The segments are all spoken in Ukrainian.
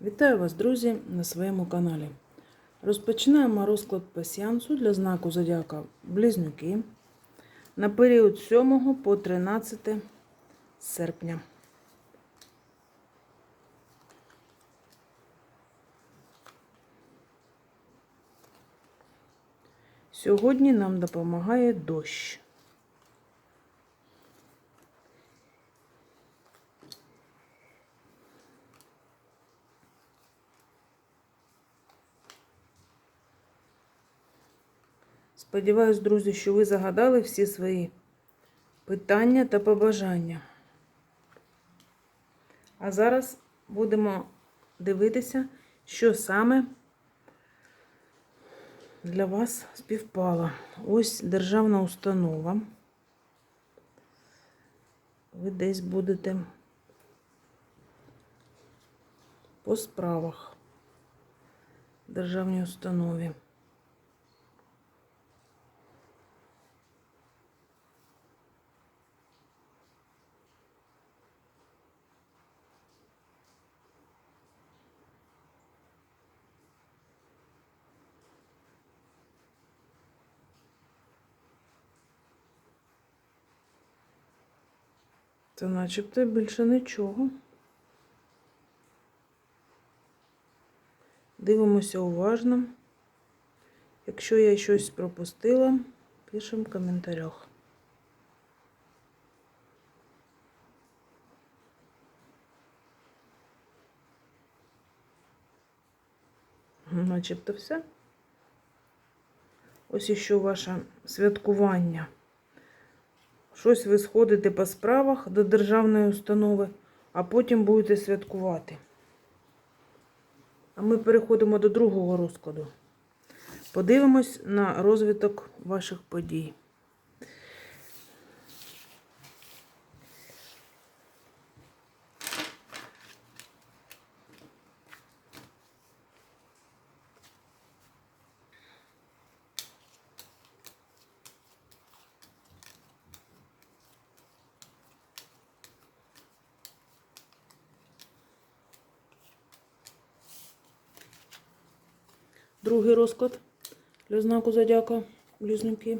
Вітаю вас, друзі, на своєму каналі. Розпочинаємо розклад пасіансу для знаку Зодіака Близнюки на період 7 по 13 серпня. Сьогодні нам допомагає дощ. Сподіваюсь, друзі, що ви загадали всі свої питання та побажання. А зараз будемо дивитися, що саме для вас співпало. Ось державна установа. Ви десь будете по справах державній установі. Це начебто більше нічого. Дивимося уважно. Якщо я щось пропустила, пишемо в коментарях. Начебто все. Ось іще ваше святкування. Щось ви сходите по справах до державної установи, а потім будете святкувати. А ми переходимо до другого розкладу. Подивимось на розвиток ваших подій. Другий розклад для знаку зодіака близнюки.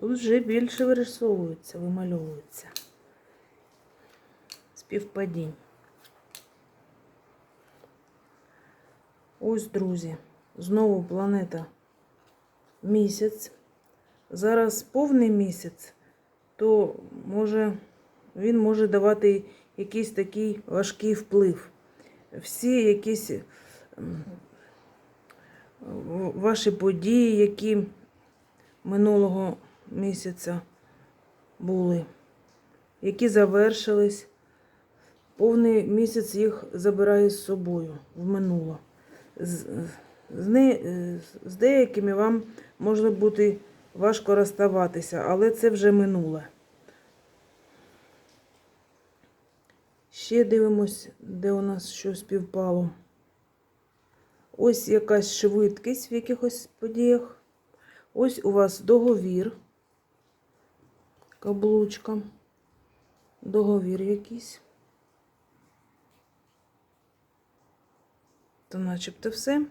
Тут вже більше вирисовується, вимальовується співпадінь. Ось, друзі, знову планета місяць. Зараз повний місяць, то може він може давати якийсь такий важкий вплив. Всі якісь ваші події, які минулого місяця були, які завершились. Повний місяць їх забирає з собою в минуло. З, з, не, з деякими вам може бути важко розставатися, але це вже минуле. Ще дивимось, де у нас що співпало. Ось якась швидкість в якихось подіях. Ось у вас договір, каблучка, договір якийсь. То начебто все.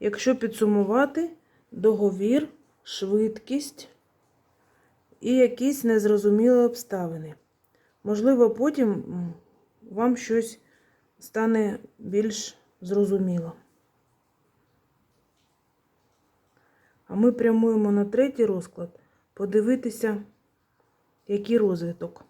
Якщо підсумувати, договір, швидкість і якісь незрозумілі обставини. Можливо, потім вам щось стане більш зрозуміло. А ми прямуємо на третій розклад подивитися, який розвиток.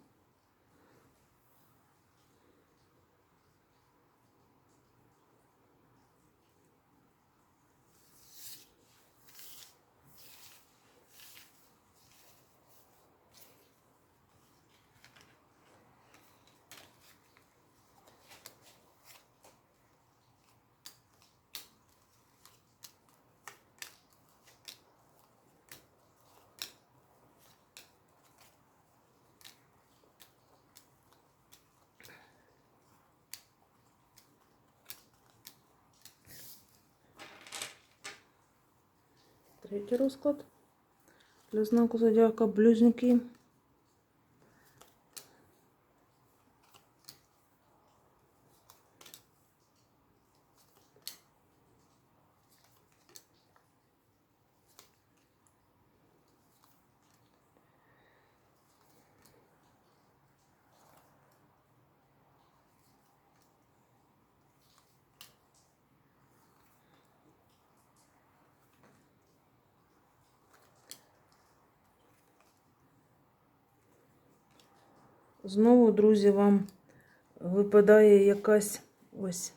Третій розклад. Для знаку зодіака близнюки. Знову, друзі, вам випадає якась ось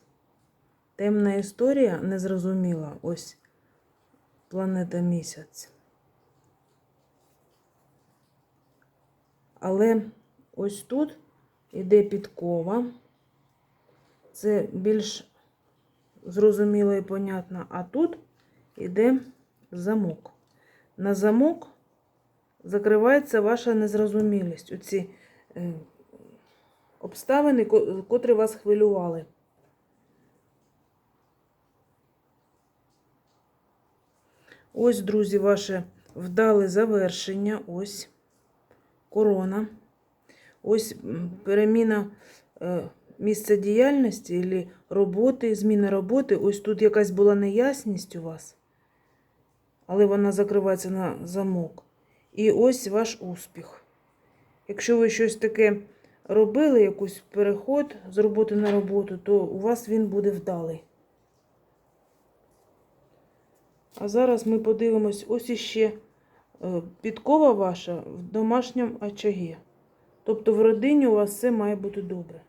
темна історія, незрозуміла. Ось планета місяць. Але ось тут іде підкова. Це більш зрозуміло і понятно. А тут іде замок. На замок закривається ваша незрозумілість. Оці обставини, котрі вас хвилювали. Ось, друзі, ваше вдале завершення. Ось корона. Ось переміна е, місця діяльності або роботи, зміна роботи. Ось тут якась була неясність у вас, але вона закривається на замок. І ось ваш успіх. Якщо ви щось таке робили, якийсь переход з роботи на роботу, то у вас він буде вдалий. А зараз ми подивимось ось іще е, підкова ваша в домашньому очагі. Тобто в родині у вас все має бути добре.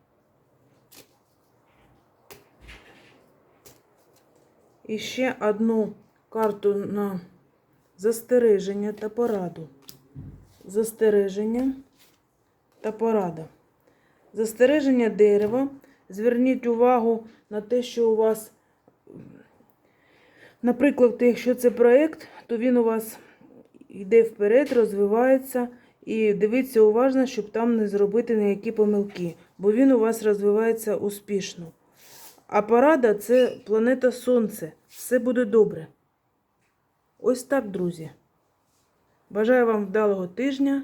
І ще одну карту на застереження та пораду. Застереження та порада. Застереження дерева. Зверніть увагу на те, що у вас, наприклад, якщо це проєкт, то він у вас йде вперед, розвивається. І дивіться уважно, щоб там не зробити ніякі помилки, бо він у вас розвивається успішно. А порада це планета Сонце. Все буде добре. Ось так, друзі. Бажаю вам вдалого тижня.